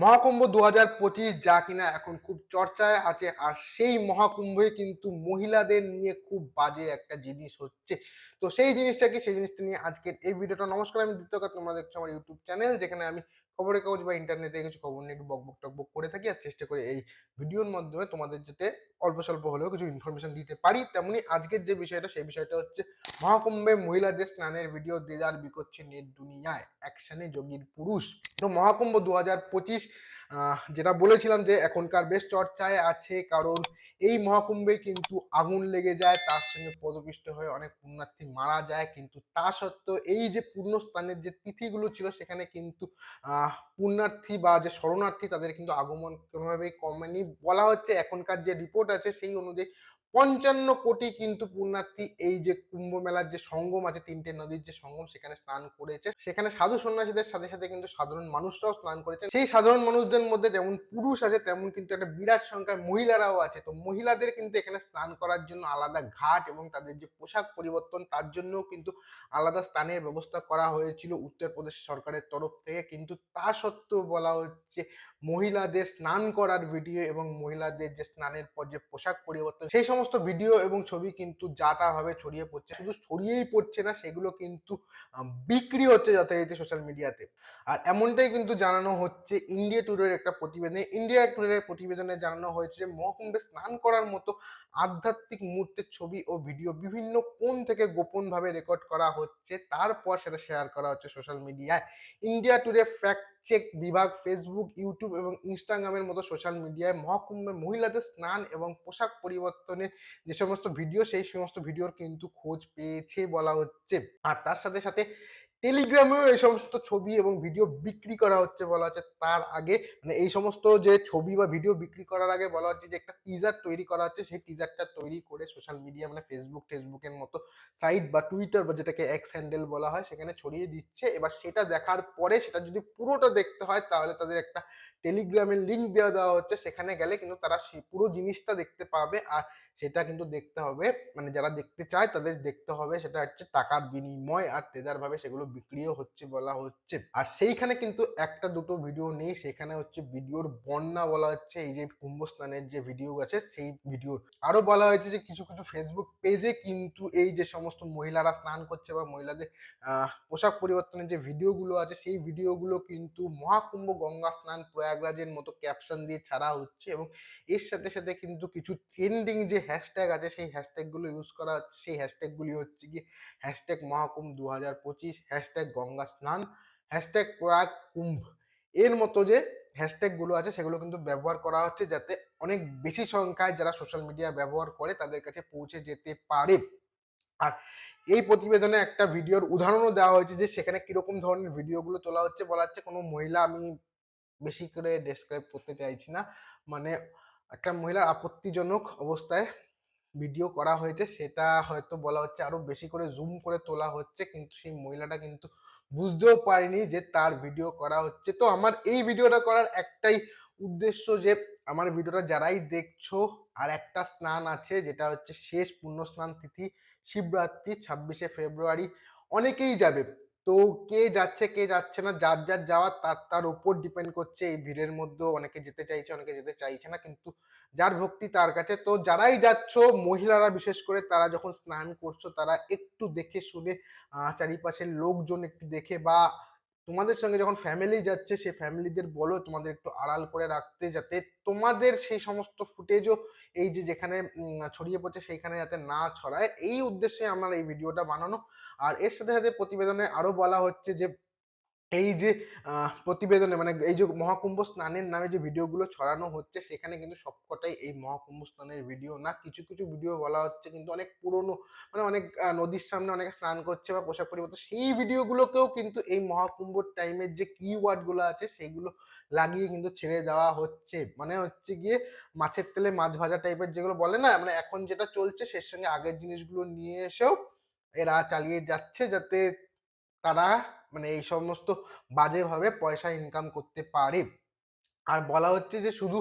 মহাকুম্ভ দু হাজার পঁচিশ যা কিনা এখন খুব চর্চায় আছে, আর সেই মহাকুম্ভে কিন্তু মহিলাদের নিয়ে খুব বাজে একটা জিনিস হচ্ছে। তো সেই জিনিসটা কি? সেই জিনিসটা নিয়ে আজকের এই ভিডিওটা। নমস্কার, আমি দীপ্তকা তোমরা দেখছ আমার ইউটিউব চ্যানেল যেখানে আমি খবরের কাগজ বা ইন্টারনেটে কিছু খবর নিয়ে একটু বকবক টকবক করে থাকি, আর চেষ্টা করি এই ভিডিওর মাধ্যমে তোমাদের যাতে অল্প স্বল্প হলেও কিছু ইনফরমেশন দিতে পারি। তেমনি আজকের যে বিষয়টা, সেই বিষয়টা হচ্ছে মহাকুম্ভে মহিলাদের স্নানের ভিডিও দেদার বিকোচ্ছে নেট দুনিয়ায়। অ্যাকশনে যোগীর পুরুষ। তো মহাকুম্ভ দু হাজার পঁচিশ যেটা বলেছিলাম যে এখনকার বেশ চর্চায় আছে, কারণ এই মহাকুম্ভে কিন্তু আগুন লেগে যায়, তার সঙ্গে পদপিষ্ট হয়ে অনেক পুণ্যার্থী মারা যায়, কিন্তু তা সত্ত্বেও এই যে পুণ্যস্থানের যে তিথিগুলো ছিল, সেখানে কিন্তু পুণ্যার্থী বা যে শরণার্থী, তাদের কিন্তু আগমন কোনোভাবেই কমেনি। বলা হচ্ছে এখনকার যে রিপোর্ট আছে, সেই অনুযায়ী পঞ্চান্ন কোটি কিন্তু পুণ্যার্থী এই যে কুম্ভ মেলার যে সঙ্গম আছে, তিনটে নদীর যে সঙ্গম, সেখানে স্নান করেছে। সেখানে সাধু সন্ন্যাসীদের সাথে সাথে কিন্তু সাধারণ মানুষরাও স্নান করেছে সেই সাধারণ মানুষদের মধ্যে যেমন পুরুষ আছে, তেমন কিন্তু একটা বিরাট সংখ্যায় মহিলারাও আছে। তো মহিলাদের কিন্তু এখানে স্নান করার জন্য আলাদা ঘাট এবং তাদের যে পোশাক পরিবর্তন, তার জন্যও কিন্তু আলাদা স্থানের ব্যবস্থা করা হয়েছিল উত্তরপ্রদেশ সরকারের তরফ থেকে। কিন্তু তা সত্ত্বেও বলা হচ্ছে মহিলাদের স্নান করার ভিডিও এবং মহিলাদের যে স্নানের পর যে পোশাক পরিবর্তন, সেই সমস্ত ভিডিও এবং ছবি কিন্তু যা তা ভাবে ছড়িয়ে পড়ছে। শুধু ছড়িয়েই পড়ছে না, সেগুলো কিন্তু বিক্রি হচ্ছে যথারীতি সোশ্যাল মিডিয়াতে আর এমনটাই কিন্তু জানানো হচ্ছে ইন্ডিয়া ট্যুরের একটা প্রতিবেদনে। ইন্ডিয়া ট্যুরের প্রতিবেদনে জানানো হয়েছে মহাকুম্ভে স্নান করার মতো আধ্যাত্মিক মুহূর্তের ছবি ও ভিডিও বিভিন্ন কোণ থেকে গোপনভাবে রেকর্ড করা হচ্ছে। তারপর সেটা শেয়ার করা হচ্ছে সোশ্যাল মিডিয়ায় ইন্ডিয়া টুডে ফ্যাক্ট চেক বিভাগ ফেসবুক ইউটিউব এবং ইনস্টাগ্রামের মতো সোশ্যাল মিডিয়ায় মহাকুম্ভে মহিলাদের স্নান এবং পোশাক পরিবর্তনের যে সমস্ত ভিডিও সেই সমস্ত ভিডিওর কিন্তু খোঁজ পেয়েছে বলা হচ্ছে। আর তার সাথে সাথে টেলিগ্রামেও এই সমস্ত ছবি এবং ভিডিও বিক্রি করা হচ্ছে বলা হচ্ছে। তার আগে মানে এই সমস্ত যে ছবি বা ভিডিও বিক্রি করার আগে বলা হচ্ছে যে একটা টিজার তৈরি করা হচ্ছে। সেই টিজারটা তৈরি করে সোশ্যাল মিডিয়া মানে ফেসবুক ফেসবুকের মতো সাইট বা টুইটার বা যেটাকে এক্স হ্যান্ডেল বলা হয়, সেখানে ছড়িয়ে দিচ্ছে। এবার সেটা দেখার পরে সেটা যদি পুরোটা দেখতে হয়, তাহলে তাদের একটা টেলিগ্রামের লিঙ্ক দেওয়া দেওয়া হচ্ছে। সেখানে গেলে কিন্তু তারা পুরো জিনিসটা দেখতে পাবে আর সেটা কিন্তু দেখতে হবে। মানে যারা দেখতে চায় তাদের দেখতে হবে। সেটা হচ্ছে টাকার বিনিময় আর তেজার ভাবে সেগুলো বিক্রিও হচ্ছে বলা হচ্ছে। আর সেইখানে কিন্তু একটা দুটো ভিডিও নেই, সেখানে হচ্ছে ভিডিওর বন্যা বলা হচ্ছে, এই যে কুম্ভ স্নানের যে ভিডিও আছে, সেই ভিডিও আরও বলা হয়েছে যে কিছু কিছু ফেসবুক পেজে কিন্তু এই যে সমস্ত মহিলারা স্নান করছে বা মহিলাদের পোশাক পরিবর্তনের যে ভিডিওগুলো আছে, সেই ভিডিওগুলো কিন্তু মহাকুম্ভ গঙ্গা স্নান প্রয়াগরাজের মতো ক্যাপশন দিয়ে ছাড়া হচ্ছে এবং এর সাথে সাথে কিন্তু কিছু ট্রেন্ডিং যে হ্যাশট্যাগ আছে, সেই হ্যাশট্যাগুলো ইউজ করা হচ্ছে। সেই হ্যাশট্যাগুলি হচ্ছে কি হ্যাশট্যাগ মহাকুম্ভ দু হাজার পঁচিশ হ্যাশট্যাগ গঙ্গা স্নান হ্যাশট্যাগ প্রয়াগ কুম্ভ। এর মতো যে হ্যাশট্যাগুলো আছে, সেগুলো কিন্তু ব্যবহার করা হচ্ছে যাতে অনেক বেশি সংখ্যায় যারা সোশ্যাল মিডিয়া ব্যবহার করে তাদের কাছে পৌঁছে যেতে পারে। আর এই প্রতিবেদনে একটা ভিডিওর উদাহরণও দেওয়া হয়েছে যে সেখানে কীরকম ধরনের ভিডিওগুলো তোলা হচ্ছে। বলা হচ্ছে কোনো মহিলা আমি বেশি করে ডেসক্রাইব করতে চাইছি না। মানে একটা মহিলার আপত্তিজনক অবস্থায় ভিডিও করা হয়েছে, সেটা হয়তো বলা হচ্ছে আরও বেশি করে জুম করে তোলা হচ্ছে, কিন্তু সেই মহিলাটা কিন্তু বুঝতেও পারেনি যে তার ভিডিও করা হচ্ছে। তো আমার এই ভিডিওটা করার একটাই উদ্দেশ্য যে, আমার ভিডিওটা যারাই দেখছ, আর একটা স্নান আছে, যেটা হচ্ছে শেষ পূর্ণ স্নান তিথি, শিবরাত্রি, ছাব্বিশে ফেব্রুয়ারি, অনেকেই যাবে। তো কে যাচ্ছে কে যাচ্ছে না, যার যার যাওয়ার তার তার উপর ডিপেন্ড করছে। এই ভিড়ের মধ্যে অনেকে যেতে চাইছে, অনেকে যেতে চাইছে না, কিন্তু যার ভক্তি তার কাছে। তো যারাই যাচ্ছ, মহিলারা বিশেষ করে, তারা যখন স্নান করছ, তারা একটু দেখে শুনে চারিপাশের লোকজন একটু দেখে বা তোমাদের সঙ্গে যখন ফ্যামিলি যাচ্ছে, সেই ফ্যামিলিদের বলো, তোমাদের একটু আড়াল করে রাখতে যাতে তোমাদের সেই সমস্ত ফুটেজও এই যে যেখানে ছড়িয়ে পড়ছে, সেইখানে যাতে না ছড়ায়, এই উদ্দেশ্যে আমার এই ভিডিওটা বানানো। আর এর সাথে সাথে প্রতিবেদনে আরও বলা হচ্ছে যে এই যে প্রতিবেদনে মানে এই যে মহাকুম্ভ স্নানের নামে যে ভিডিওগুলো ছড়ানো হচ্ছে, সেখানে কিন্তু সবকটাই এই মহাকুম্ভ স্নানের ভিডিও না, কিছু কিছু ভিডিও বলা হচ্ছে কিন্তু অনেক পুরনো মানে অনেক নদীর সামনে অনেকে স্নান করছে বা পোশাক পরিবর্তন সেই ভিডিওগুলোকেও কিন্তু এই মহাকুম্ভর টাইমের যে কিওয়ার্ডগুলো আছে সেইগুলো লাগিয়ে কিন্তু ছেড়ে দেওয়া হচ্ছে। মানে হচ্ছে গিয়ে মাছের তেলে মাছ ভাজা টাইপের যেগুলো বলে না মানে এখন যেটা চলছে, সেই সঙ্গে আগের জিনিসগুলো নিয়ে এসেও এরা চালিয়ে যাচ্ছে যাতে তারা মানে এই সমস্ত বাজেভাবে পয়সা ইনকাম করতে পারে। আর বলা হচ্ছে যে শুধু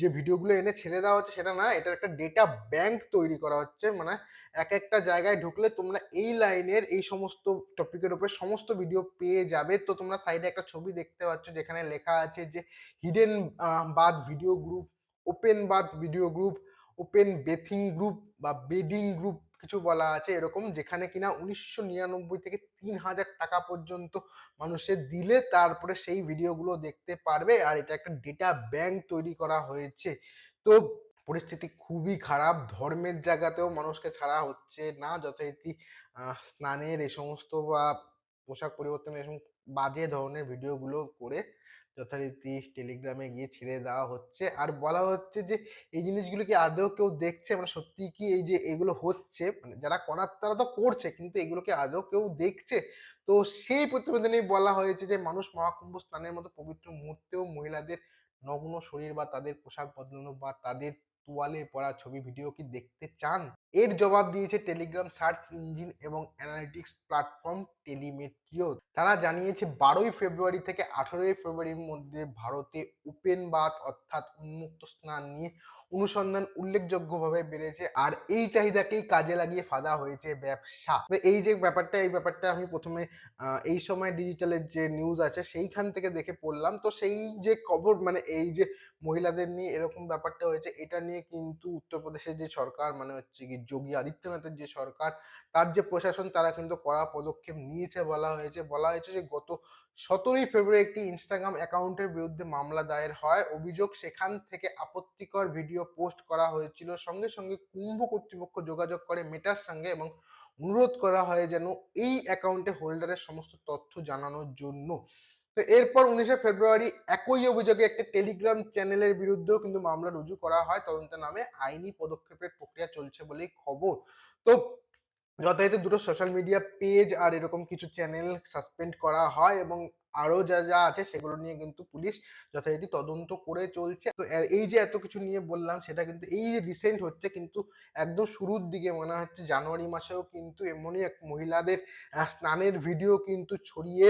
যে ভিডিওগুলো এনে ছেড়ে দেওয়া হচ্ছে সেটা না, এটার একটা ডেটা ব্যাংক তৈরি করা হচ্ছে। মানে এক একটা জায়গায় ঢুকলে তোমরা এই লাইনের এই সমস্ত টপিকের উপরে সমস্ত ভিডিও পেয়ে যাবে। তো তোমরা সাইডে একটা ছবি দেখতে পাচ্ছ যেখানে লেখা আছে যে hidden bad video group open bad video group open betting group বা বেডিং গ্রুপ কিছু বলা আছে এরকম যেখানে কিনা উনিশশো নিরানব্বই থেকে তিন হাজার টাকা পর্যন্ত মানুষের দিলে তারপরে সেই ভিডিওগুলো দেখতে পারবে আর এটা একটা ডেটা ব্যাংক তৈরি করা হয়েছে। তো পরিস্থিতি খুবই খারাপ, ধর্মের জায়গাতেও মানুষকে ছাড়া হচ্ছে না, যথারীতি স্নানের এই সমস্ত বা পোশাক পরিবর্তনের এরকম বাজে ধরনের ভিডিওগুলো করে যথারীতি টেলিগ্রামে গিয়ে ছেড়ে দেওয়া হচ্ছে। আর বলা হচ্ছে যে, এই জিনিসগুলো কি আদৌ কেউ দেখছে? মানে সত্যি কি এই যে এগুলো হচ্ছে? মানে যারা করার তারা তো করছে, কিন্তু এগুলোকে আদৌ কেউ দেখছে? তো সেই প্রতিবেদনে বলা হয়েছে যে, মানুষ মহাকুম্ভ স্নানের মতো পবিত্র মুহূর্তেও মহিলাদের নগ্ন শরীর বা তাদের পোশাক বদলানো বা তাদের তোয়ালে পড়া ছবি, ভিডিও কি দেখতে চান? এর জবাব দিয়েছে টেলিগ্রাম সার্চ ইঞ্জিন এবং অ্যানালিটিক্স প্ল্যাটফর্ম টেলিমেট্রিও তারা জানিয়েছে বারোই ফেব্রুয়ারি থেকে আঠেরোই ফেব্রুয়ারির মধ্যে ভারতে ওপেন বাথ অর্থাৎ উন্মুক্ত স্নান নিয়ে অনুসন্ধান উল্লেখযোগ্যভাবে বেড়েছে আর এই চাহিদাকেই কাজে লাগিয়ে ফাঁদা হয়েছে ব্যবসা। তো এই যে ব্যাপারটা, এই ব্যাপারটা আমি প্রথমে এই সময় ডিজিটালের যে নিউজ আছে সেইখান থেকে দেখে পড়লাম। তো সেই যে খবর মানে এই যে মহিলাদের নিয়ে এরকম ব্যাপারটা হয়েছে, এটা নিয়ে কিন্তু উত্তরপ্রদেশের যে সরকার মানে হচ্ছে কি যোগী আদিত্যনাথের যে সরকার, তার যে প্রশাসন, তারা কিন্তু কড়া পদক্ষেপ নিয়েছে বলা হয়েছে। বলা হয়েছে যে গত সতেরোই ফেব্রুয়ারি একটি ইনস্টাগ্রাম অ্যাকাউন্টের বিরুদ্ধে মামলা দায়ের হয়। অভিযোগ সেখান থেকে আপত্তিকর ভিডিও পোস্ট করা হয়েছিল। সঙ্গে সঙ্গে কুম্ভ কর্তৃপক্ষ যোগাযোগ করে মেটার সঙ্গে এবং অনুরোধ করা হয় যেন এই অ্যাকাউন্টে হোল্ডারের সমস্ত তথ্য জানানোর জন্য। তো এরপর উনিশে ফেব্রুয়ারি একই অভিযোগে একটি টেলিগ্রাম চ্যানেলের বিরুদ্ধেও কিন্তু মামলা রুজু করা হয়। তদন্তের নামে আইনি পদক্ষেপের প্রক্রিয়া চলছে বলেই খবর। তো যথারীতি দুটো সোশ্যাল মিডিয়া পেজ আর এরকম কিছু চ্যানেল সাসপেন্ড করা হয় এবং আরও যা যা আছে সেগুলো নিয়ে কিন্তু পুলিশ যথারীতি তদন্ত করে চলছে। তো এই যে এত কিছু নিয়ে বললাম সেটা কিন্তু এই যে রিসেন্ট হচ্ছে কিন্তু একদম শুরুর দিকে মনে হচ্ছে জানুয়ারি মাসেও কিন্তু এমনই এক মহিলাদের স্নানের ভিডিও কিন্তু ছড়িয়ে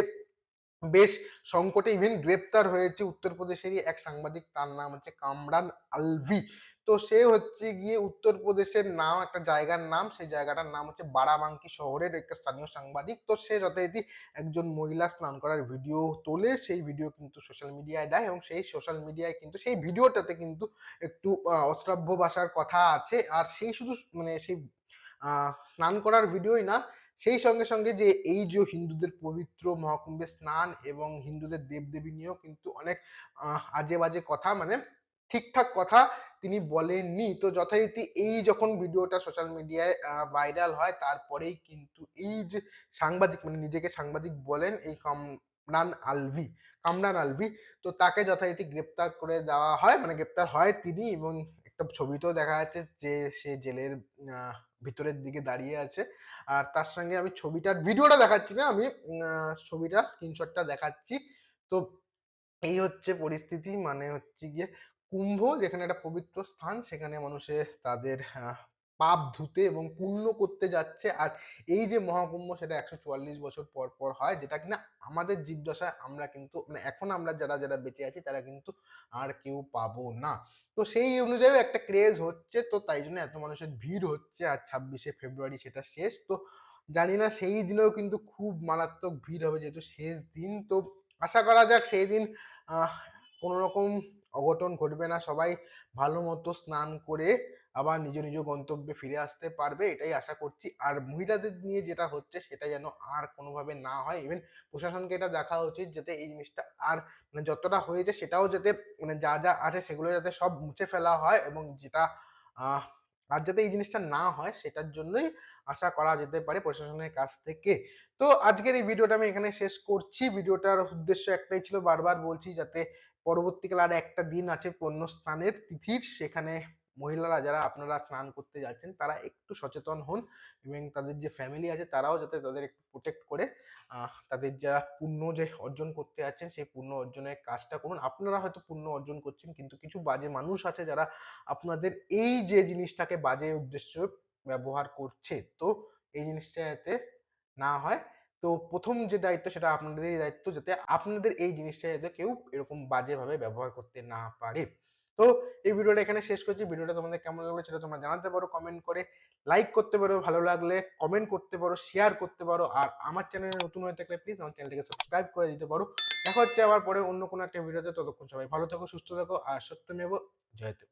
বেশ সংকটে ইভেন গ্রেপ্তার হয়েছে উত্তরপ্রদেশেরই এক সাংবাদিক, তার নাম হচ্ছে কামরান আলভি। তো সে হচ্ছে গিয়ে উত্তরপ্রদেশের নাম, একটা জায়গার নাম, সেই জায়গাটার নাম হচ্ছে বারাবাঙ্কি শহরের একটা স্থানীয় সাংবাদিক। তো সে যথারীতি একজন মহিলা স্নান করার ভিডিও তোলে, সেই ভিডিও কিন্তু সোশ্যাল মিডিয়ায় দেয় এবং সেই সোশ্যাল মিডিয়ায় কিন্তু, সেই ভিডিওটাতে কিন্তু একটু অশ্রাব্য ভাষার কথা আছে। আর সেই শুধু মানে সেই স্নান করার ভিডিওই না, সেই সঙ্গে সঙ্গে যে এই যে হিন্দুদের পবিত্র মহাকুম্ভে স্নান এবং হিন্দুদের দেবদেবী নিয়েও কিন্তু অনেক আজে বাজে কথা মানে ঠিকঠাক কথা তিনি বলেননি। তো যথারীতি এই যখন ভিডিওটা সোশ্যাল মিডিয়ায় ভাইরাল হয়, তারপরেই কিন্তু এই যে সাংবাদিক মানে নিজেকে সাংবাদিক বলেন এই কামরান আলভি কামরান আলভি, তো তাকে যথারীতি গ্রেপ্তার করে দেওয়া হয়। মানে গ্রেপ্তার হয় তিনি এবং একটা ছবিতেও দেখা যাচ্ছে যে সে জেলের ভিতরের দিকে দাঁড়িয়ে আছে। আর তার সঙ্গে আমি ছবিটার, ভিডিওটা দেখাচ্ছি না আমি ছবিটার স্ক্রিনশটটা দেখাচ্ছি। তো এই হচ্ছে পরিস্থিতি মানে হচ্ছে গিয়ে কুম্ভ যেখানে একটা পবিত্র স্থান, সেখানে মানুষে তাদের পাপ ধুতে এবং পুণ্য করতে যাচ্ছে। আর এই যে মহাকুম্ভ সেটা একশো চুয়াল্লিশ বছর পর পর হয়, যেটা কিনা আমাদের জীবদশায় আমরা কিন্তু মানে এখন আমরা যারা যারা বেঁচে আছি, তারা কিন্তু আর কেউ পাবো না। তো সেই অনুযায়ী একটা ক্রেজ হচ্ছে, তো তাই জন্য এত মানুষের ভিড় হচ্ছে। আর ছাব্বিশে ফেব্রুয়ারি সেটা শেষ, তো জানি না সেই দিনেও কিন্তু খুব মারাত্মক ভিড় হবে যেহেতু শেষ দিন। তো আশা করা যাক সেই দিন কোনো রকম অঘটন ঘটবে না, সবাই ভালো মতো স্নান করে আবার নিজ নিজ গন্তব্যে ফিরে আসতে পারবে, এটাই আশা করছি। আর মহিলাদের নিয়ে যেটা হচ্ছে, সেটা যেন আর কোনোভাবে না হয়। ইভেন প্রশাসনকে এটা দেখা উচিত যাতে এই জিনিসটা আর মানে যতটা হয়েছে, সেটাও যাতে মানে যা যা আছে, সেগুলো যাতে সব মুছে ফেলা হয় এবং যেটা আর যাতে এই জিনিসটা না হয়, সেটার জন্যই আশা করা যেতে পারে প্রশাসনের কাছ থেকে। তো আজকের এই ভিডিওটা আমি এখানে শেষ করছি। ভিডিওটার উদ্দেশ্য একটাই ছিল বারবার বলছি যাতে পরবর্তীকালে আর একটা দিন আছে পুণ্যস্নানের তিথির। সেখানে মহিলারা যারা আপনারা স্নান করতে যাচ্ছেন, তারা একটু সচেতন হন এবং তাদের যে ফ্যামিলি আছে, তারাও যাতে তাদের একটু প্রোটেক্ট করে তাদের যারা পুণ্য যে অর্জন করতে যাচ্ছেন, সেই পুণ্য অর্জনের কাজটা করুন। আপনারা হয়তো পুণ্য অর্জন করছেন, কিন্তু কিছু বাজে মানুষ আছে যারা আপনাদের এই যে জিনিসটাকে বাজে উদ্দেশ্য ব্যবহার করছে, তো এই জিনিসটা যাতে না হয়। তো প্রথম যে দায়িত্ব সেটা আপনাদেরই দায়িত্ব যাতে আপনাদের এই জিনিসটা যাতে কেউ এরকম বাজেভাবে ব্যবহার করতে না পারে। তো এই ভিডিওটা এখানে শেষ করছি। ভিডিওটা তোমাদের কেমন লাগল সেটা তোমরা জানাতে পারো কমেন্ট করে লাইক করতে পারো, ভালো লাগলে কমেন্ট করতে পারো শেয়ার করতে পারো আর আমার চ্যানেলে নতুন হয়ে থাকলে প্লিজ আমার চ্যানেলটিকে সাবস্ক্রাইব করে দিতে পারো। দেখা হচ্ছে আবার পরে অন্য কোনো একটা ভিডিওতে। ততক্ষণ সবাই ভালো থাকো, সুস্থ থাকো আর সত্যমেব জয়তে